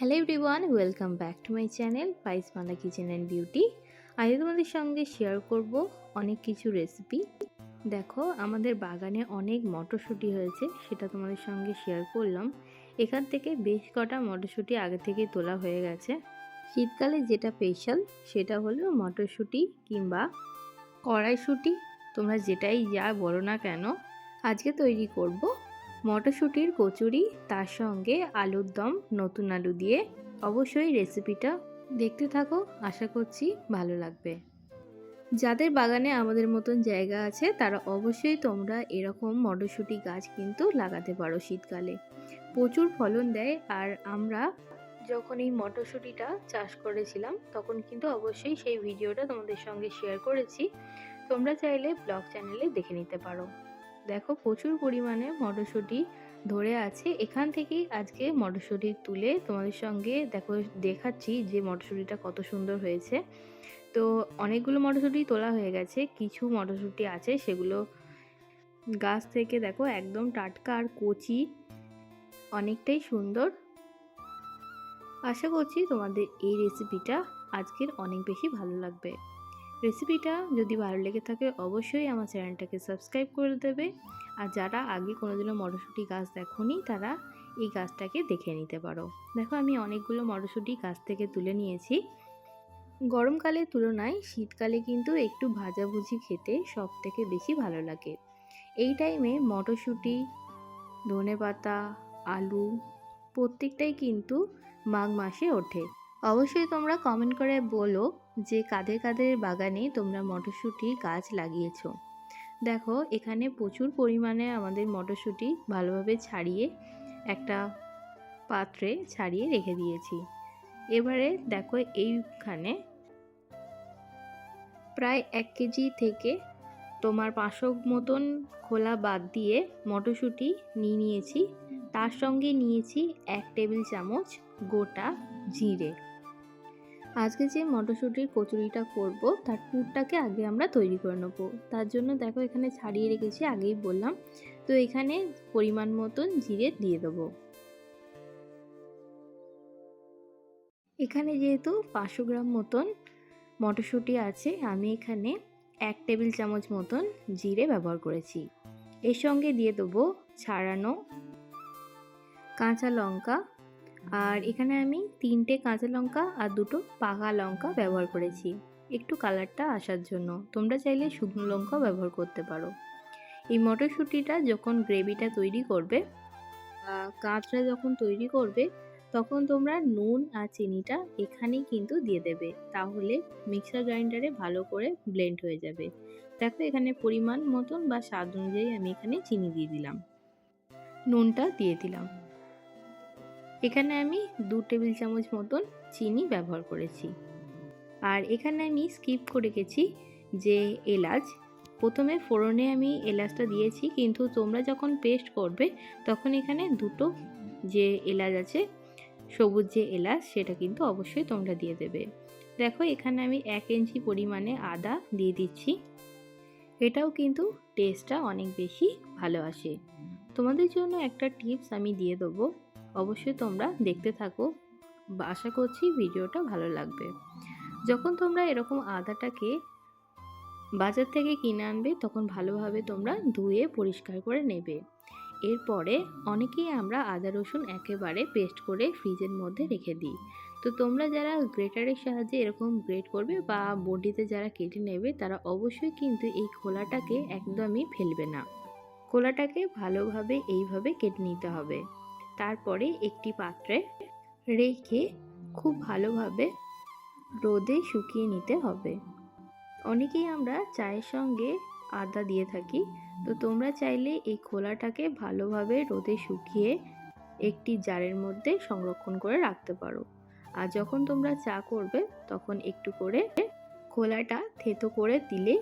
Hello everyone welcome back to my channel পাইস মালা kitchen and beauty আজ তোমাদের সঙ্গে শেয়ার করব অনেক কিছু রেসিপি দেখো, আমাদের বাগানে অনেক মটরশুঁটি হয়েছে, সেটা তোমাদের সঙ্গে শেয়ার করলাম। এখান থেকে বেশ কটা মটরশুঁটি আগে থেকে তোলা হয়ে গেছে। শীতকালে যেটা স্পেশাল সেটা হলো মটরশুঁটি কিংবা কড়াইশুঁটি। তোমরা যেটাই যা বলো না কেন, আজকে তৈরি করব মটরশুঁটির কচুরি, তার সঙ্গে আলুর দম, নতুন আলু দিয়ে। অবশ্যই রেসিপিটা দেখতে থাকো, আশা করছি ভালো লাগবে। যাদের বাগানে আমাদের মতন জায়গা আছে, তারা অবশ্যই তোমরা এরকম মটরশুঁটি গাছ কিন্তু লাগাতে পারো শীতকালে। প্রচুর ফলন দেয় আর আমরা যখন এই মটরশুঁটিটা চাষ করেছিলাম, তখন কিন্তু অবশ্যই সেই ভিডিওটা তোমাদের সঙ্গে শেয়ার করেছি। তোমরা চাইলে ব্লগ চ্যানেলে দেখে নিতে পারো। দেখো প্রচুর পরিমাণে মটরশুঁটি ধরে আছে। এখান থেকেই আজকে মটরশুঁটি তুলে তোমাদের সঙ্গে দেখো দেখাচ্ছি যে মটরশুঁটিটা কত সুন্দর হয়েছে। তো অনেকগুলো মটরশুঁটি তোলা হয়ে গেছে। কিছু মটরশুঁটি আছে সেগুলো গাছ থেকে দেখো একদম টাটকা আর কচি অনেকটাই সুন্দর। আশা করছি তোমাদের এই রেসিপিটা আজকের অনেক বেশি ভালো লাগবে। রেসিপিটা যদি ভালো লেগে থাকে, অবশ্যই আমার চ্যানেলটাকে সাবস্ক্রাইব করে দেবে। আর যারা আগে কোনোদিনও মটরশুঁটি গাছ দেখোনি, তারা এই গাছটাকে দেখে নিতে পারো। দেখো, আমি অনেকগুলো মটরশুঁটি গাছ থেকে তুলে নিয়েছি। গরমকালের তুলনায় শীতকালে কিন্তু একটু ভাজাভুজি খেতে সব থেকে বেশি ভালো লাগে। এই টাইমে মটরশুঁটি, ধনে পাতা, আলু প্রত্যেকটাই কিন্তু মাঘ মাসে ওঠে। অবশ্যই তোমরা কমেন্ট করে বলো যে কাদের কাদের বাগানে তোমরা মটরশুঁটি গাছ লাগিয়েছো। দেখো, এখানে প্রচুর পরিমাণে আমাদের মটরশুঁটি ভালোভাবে ছাড়িয়ে, একটা পাত্রে ছাড়িয়ে রেখে দিয়েছি। এবারে দেখো, এইখানে প্রায় এক কেজি থেকে তোমার পাঁচশো মতন খোলা বাদ দিয়ে মটরশুঁটি নিয়ে নিয়েছি। তার সঙ্গে নিয়েছি এক টেবিল চামচ গোটা জিরে। আজকে যে মটরশুঁটির কচুরিটা করব, তার পুরটাকে আগে আমরা তৈরি করে নেব। তার জন্য দেখো এখানে ছাড়িয়ে রেখেছি, আগেই বললাম। তো এখানে পরিমাণ মতন জিরে দিয়ে দেবো। এখানে যেহেতু পাঁচশো গ্রাম মতন মটরশুঁটি আছে, আমি এখানে এক টেবিল চামচ মতন জিরে ব্যবহার করেছি। এর সঙ্গে দিয়ে দেবো ছাড়ানো কাঁচা লঙ্কা আর এখানে আমি তিনটে কাঁচা লঙ্কা আর দুটো পাকা লঙ্কা ব্যবহার করেছি। একটু কালারটা আসার জন্য। তোমরা চাইলে শুকনো লঙ্কাও ব্যবহার করতে পারো। এই মটরশুঁটিটা যখন গ্রেভিটা তৈরি করবে কাঁচটা যখন তৈরি করবে, তখন তোমরা নুন আর চিনিটা এখানেই কিন্তু দিয়ে দেবে। তাহলে মিক্সার গ্রাইন্ডারে ভালো করে ব্লেন্ড হয়ে যাবে। দেখো এখানে পরিমাণ মতন বা স্বাদ অনুযায়ী আমি এখানে চিনি দিয়ে দিলাম। নুনটা দিয়ে দিলাম। এখানে আমি দু টেবিল চামচ মতন চিনি ব্যবহার করেছি। আর এখানে আমি স্কিপ করে গেছি যে এলাচ। প্রথমে ফোড়নে আমি এলাচটা দিয়েছি, কিন্তু তোমরা যখন পেস্ট করবে, তখন এখানে দুটো যে এলাচ আছে, সবুজ যে এলাচ, সেটা কিন্তু অবশ্যই তোমরা দিয়ে দেবে। দেখো, এখানে আমি এক ইঞ্চি পরিমাণে আদা দিয়ে দিচ্ছি। এটাও কিন্তু টেস্টটা অনেক বেশি ভালো আসে। তোমাদের জন্য একটা টিপস আমি দিয়ে দেবো। অবশ্যই তোমরা দেখতে থাকো। আশা করছি ভিডিওটা ভালো লাগবে। যখন তোমরা এরকম আদাটাকে বাজার থেকে কিনে আনবে, তখন ভালোভাবে তোমরা ধুয়ে পরিষ্কার করে নেবে। এরপরে অনেকেই আমরা আদা, রসুন একেবারে পেস্ট করে ফ্রিজের মধ্যে রেখে দিই। তো তোমরা যারা গ্রেটারের সাহায্যে এরকম গ্রেট করবে বা বডিতে যারা কেটে নেবে, তারা অবশ্যই কিন্তু এই খোলাটাকে একদমই ফেলবে না। খোলাটাকে ভালোভাবে এইভাবে কেটে নিতে হবে। তারপরে একটি পাত্রে রেখে খুব ভালোভাবে রোদে শুকিয়ে নিতে হবে। অনেকেই আমরা চায়ের সঙ্গে আদা দিয়ে থাকি, তো তোমরা চাইলে এই খোলাটাকে ভালোভাবে রোদে শুকিয়ে একটি জারের মধ্যে সংরক্ষণ করে রাখতে পারো। আর যখন তোমরা চা করবে, তখন একটু করে খোলাটা থেতো করে দিলে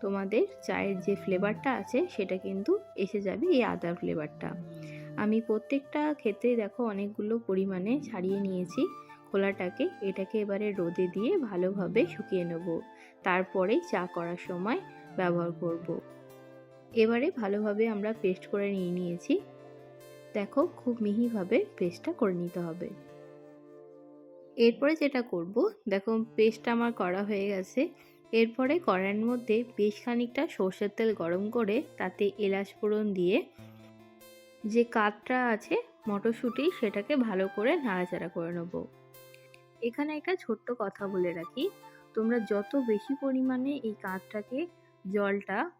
তোমাদের চায়ের যে ফ্লেভারটা আছে, সেটা কিন্তু এসে যাবে এই আদার ফ্লেভারটা আমি প্রত্যেকটা ক্ষেত্রে দেখো অনেকগুলো পরিমাণে ছাড়িয়ে নিয়েছি খোলাটাকে। এটাকে এবারে রোদে দিয়ে ভালোভাবে শুকিয়ে নেব। তারপরে চা করার সময় ব্যবহার করব। এবারে ভালোভাবে আমরা পেস্ট করে নিয়ে নিয়েছি। দেখো খুব মিহিভাবে পেস্টটা করে নিতে হবে। এরপরে যেটা করব, দেখো পেস্টটা আমার করা হয়ে গেছে। এরপরে কড়াইয়ের মধ্যে বেশ খানিকটা সর্ষের তেল গরম করে তাতে এলাচ ফোড়ন দিয়ে যে কাঠটা আছে মটরশুঁটি সেটাকে ভালো করে নাড়াচাড়া করে নেব। এখানে একটা ছোট্ট কথা বলে রাখি, তোমরা যত বেশি পরিমাণে এই কাঠটাকে জলটা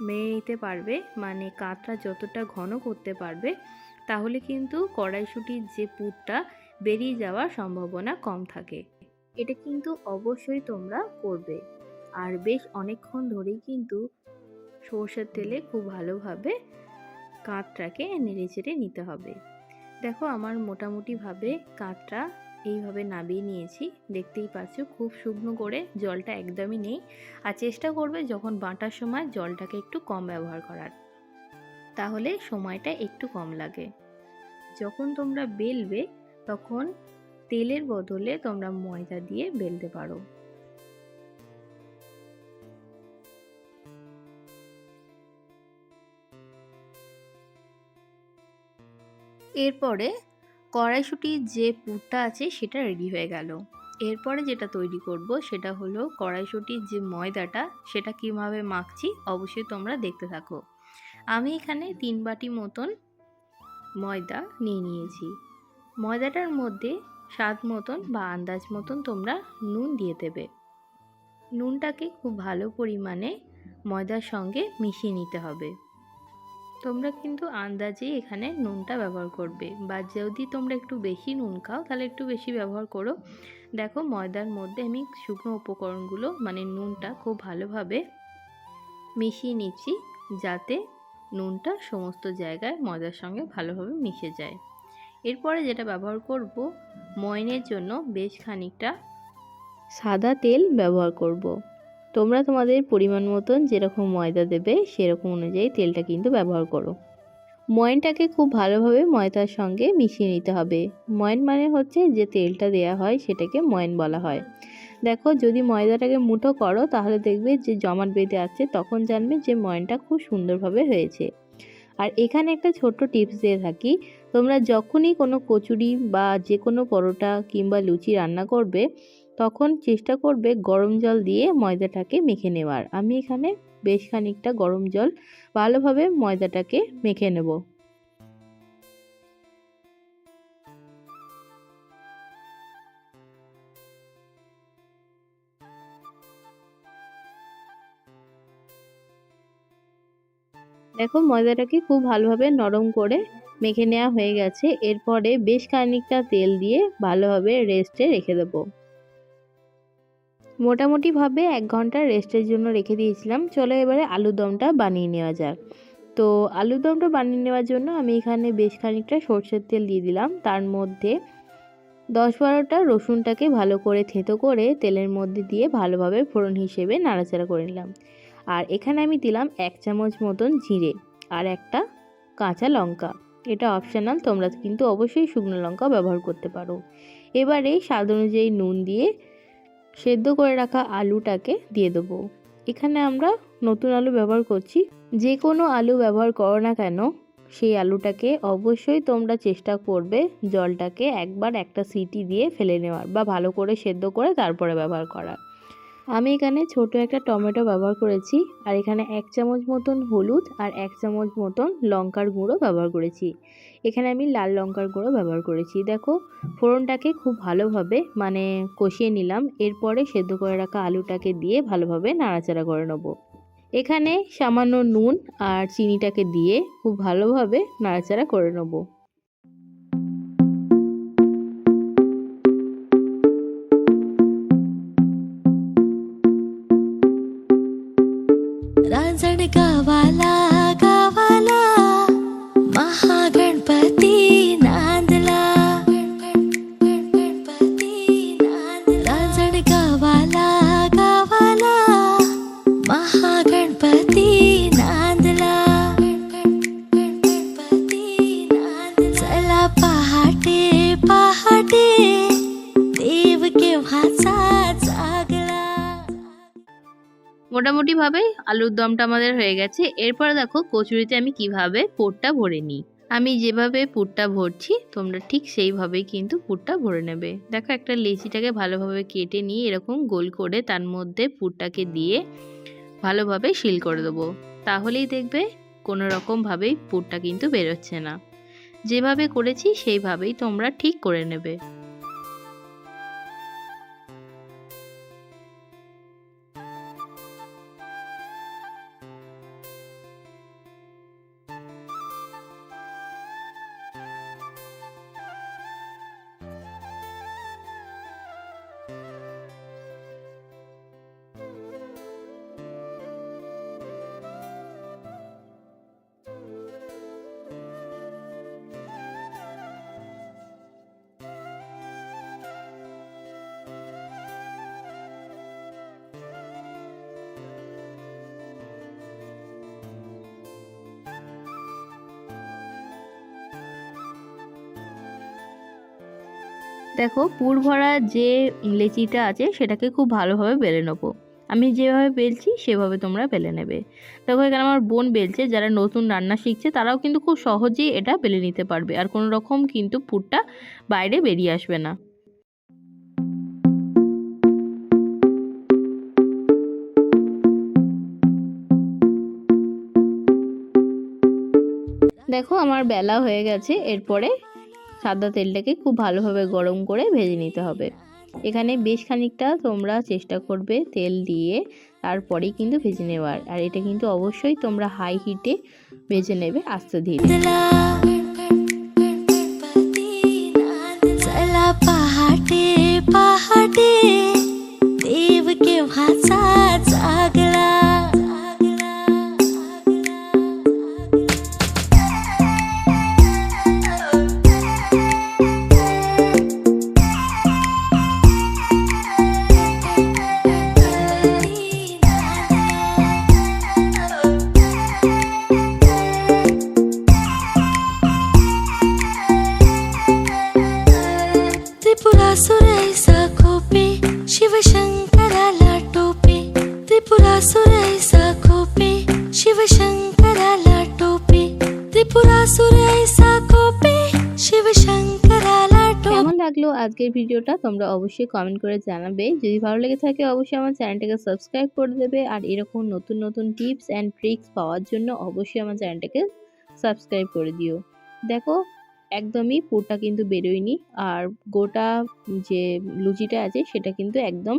মেয়ে নিতে পারবে মানে কাঠটা যতটা ঘন করতে পারবে, তাহলে কিন্তু কড়াইশুঁটির যে পুরটা বেরিয়ে যাওয়ার সম্ভাবনা কম থাকে। এটা কিন্তু অবশ্যই তোমরা করবে। আর বেশ অনেকক্ষণ ধরেই কিন্তু সর্ষের তেলে খুব ভালোভাবে কাঠটাকে নেড়ে চেড়ে নিতে হবে। দেখো আমার মোটামুটিভাবে কাঠটা এইভাবে নাবিয়ে নিয়েছি। দেখতেই পাচ্ছ খুব শুকনো করে জলটা একদমই নেই। আর চেষ্টা করবে যখন বাঁটার সময় জলটাকে একটু কম ব্যবহার করার। তাহলে সময়টা একটু কম লাগে। যখন তোমরা বেলবে তখন তেলের বদলে তোমরা ময়দা দিয়ে বেলতে পারো। এরপরে কড়াইশুটির যে পুরটা আছে সেটা রেডি হয়ে গেল। এরপরে যেটা তৈরি করব সেটা হলো কড়াইশুটির যে ময়দাটা সেটা কীভাবে মাখছি অবশ্যই তোমরা দেখতে থাকো। আমি এখানে তিন বাটি মতন ময়দা নিয়ে নিয়েছি। ময়দাটার মধ্যে স্বাদ মতন বা আন্দাজ মতন তোমরা নুন দিয়ে দেবে। নুনটাকে খুব ভালো পরিমাণে ময়দার সঙ্গে মিশিয়ে নিতে হবে। তোমরা কিন্তু আন্দাজেই এখানে নুনটা ব্যবহার করবে বা যদি তোমরা একটু বেশি নুন খাও, তাহলে একটু বেশি ব্যবহার করো দেখো ময়দার মধ্যে আমি শুকনো উপকরণগুলো মানে নুনটা খুব ভালোভাবে মিশিয়ে নিচ্ছি যাতে নুনটা সমস্ত জায়গায় ময়দার সঙ্গে ভালোভাবে মিশে যায় এরপরে যেটা ব্যবহার করব, ময়নের জন্য বেশ খানিকটা সাদা তেল ব্যবহার করব। তোমরা তোমাদের পরিমাণ মতন যেরকম ময়দা দেবে সেরকম অনুযায়ী তেলটা কিন্তু ব্যবহার করো। ময়নটাকে খুব ভালোভাবে ময়দার সঙ্গে মিশিয়ে নিতে হবে। ময়ন মানে হচ্ছে যে তেলটা দেয়া হয় সেটাকে ময়ন বলা হয়। দেখো, যদি ময়দাটাকে মুঠো করো তাহলে দেখবে যে জমাট বেঁধে আছে, তখন জানবে যে ময়নটা খুব সুন্দরভাবে হয়েছে। আর এখানে একটা ছোট্ট টিপস দিয়ে থাকি, তোমরা যখনই কোনো কচুরি বা যে কোনো পরোটা কিংবা লুচি রান্না করবে তখন চেষ্টা করবে গরম জল দিয়ে ময়দাটাকে মেখে নেওয়ার। আমি এখানে বেশ খানিকটা গরম জল ভালোভাবে ময়দাটাকে মেখে নেব। দেখো ময়দাটাকে খুব ভালোভাবে নরম করে মেখে নেওয়া হয়ে গেছে। এরপরে বেশ খানিকটা তেল দিয়ে ভালোভাবে রেস্টে রেখে দেবো। মোটামুটিভাবে এক ঘণ্টা রেস্টের জন্য রেখে দিয়েছিলাম। চলো এবারে আলুর দমটা বানিয়ে নেওয়া যাক। তো আলুর দমটা বানিয়ে নেওয়ার জন্য আমি এখানে বেশ খানিকটা সর্ষের তেল দিয়ে দিলাম। তার মধ্যে দশ বারোটা রসুনটাকে ভালো করে থেতো করে তেলের মধ্যে দিয়ে ভালোভাবে ফোড়ন হিসেবে নাড়াচাড়া করে নিলাম। আর এখানে আমি দিলাম এক চামচ মতন জিরে আর একটা কাঁচা লঙ্কা। এটা অপশনাল, তোমরা কিন্তু অবশ্যই শুকনো লঙ্কা ব্যবহার করতে পারো। এবারে স্বাদ অনুযায়ী নুন দিয়ে সেদ্ধ করে রাখা আলুটাকে দিয়ে দেবো। এখানে আমরা নতুন আলু ব্যবহার করছি। যে কোনো আলু ব্যবহার করো না কেন, সেই আলুটাকে অবশ্যই তোমরা চেষ্টা করবে জলটাকে একবার একটা সিটি দিয়ে ফেলে নেওয়ার বা ভালো করে সেদ্ধ করে তারপরে ব্যবহার করার। আমি এখানে ছোট একটা টমেটো ব্যবহার করেছি আর এখানে এক চামচ মতন হলুদ আর এক চামচ মতন লঙ্কার গুঁড়ো ব্যবহার করেছি। এখানে আমি লাল লঙ্কার গুঁড়ো ব্যবহার করেছি দেখো ফোড়নটাকে খুব ভালোভাবে মানে কষিয়ে নিলাম এরপরে সেদ্ধ করে রাখা আলুটাকে দিয়ে ভালোভাবে নাড়াচাড়া করে নেবো এখানে সামান্য নুন আর চিনিটাকে দিয়ে খুব ভালোভাবে নাড়াচাড়া করে নেবো रांजण गावाला गावाला মোটামুটিভাবে আলুর দমটা আমাদের হয়ে গেছে। এরপরে দেখো কচুরিতে আমি কীভাবে পোরটা ভরে নিই। আমি যেভাবে পুরটা ভরছি, তোমরা ঠিক সেইভাবেই কিন্তু পুরটা ভরে নেবে। দেখো একটা লেচিটাকে ভালোভাবে কেটে নিয়ে এরকম গোল করে তার মধ্যে পুরটাকে দিয়ে ভালোভাবে শিল করে দেবো। তাহলেই দেখবে কোনো রকমভাবেই পুরটা কিন্তু বেরোচ্ছে না। যেভাবে করেছি সেইভাবেই তোমরা ঠিক করে নেবে। দেখো, পুর ভরা যে লেচিটা আছে, সেটাকে খুব ভালোভাবে বেলে নেব। আমি যেভাবে বেলছি, সেভাবে তোমরা বেলে নেবে। দেখো, এখানে আমার বোন বেলছে, যারা নতুন রান্না শিখছে, তারাও কিন্তু খুব সহজেই এটা বেলে নিতে পারবে। আর কোনো রকম কিন্তু পুরটা বাইরে বেরিয়ে আসবে না। দেখো, আমার বেলা হয়ে গেছে। এরপরে সাদা তেলটাকে খুব ভালোভাবে গরম করে ভেজে নিতে হবে। এখানে বেশ খানিকটা তোমরা চেষ্টা করবে তেল দিয়ে তারপরেই কিন্তু ভেজে নেওয়ার। আর এটা কিন্তু অবশ্যই তোমরা হাই হিটে ভেজে নেবে আস্তে ধীরে। त्रिपुरासुरैसा खोपे शिवशंकराला टोपे त्रिपुरासुरैसा खोपे शिवशंकराला टोपे কেমন লাগলো আজকের ভিডিওটা তোমরা অবশ্যই কমেন্ট করে জানাবে যদি ভালো লেগে থাকে অবশ্যই আমার চ্যানেলটাকে সাবস্ক্রাইব করে দেবে আর এরকম নতুন নতুন টিপস অ্যান্ড ট্রিক্স পাওয়ার জন্য অবশ্যই আমার চ্যানেলটাকে সাবস্ক্রাইব করে দিও দেখো একদমই পুরটা কিন্তু বেরোয়নি আর গোটা যে লুচিটা আছে সেটা কিন্তু একদম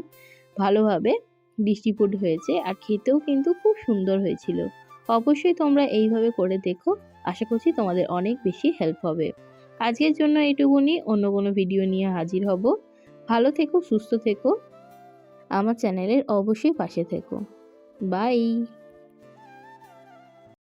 ভালোভাবে ডিস্ট্রিবিউট হয়েছে আর খেতেও কিন্তু খুব সুন্দর হয়েছিল। অবশ্যই তোমরা এইভাবে করে দেখো। আশা করছি তোমাদের অনেক বেশি হেল্প হবে। আজকের জন্য এটুকুনি। অন্য কোনো ভিডিও নিয়ে হাজির হব। ভালো থেকো, সুস্থ থেকো। আমার চ্যানেলের অবশ্যই পাশে থেকো। বাই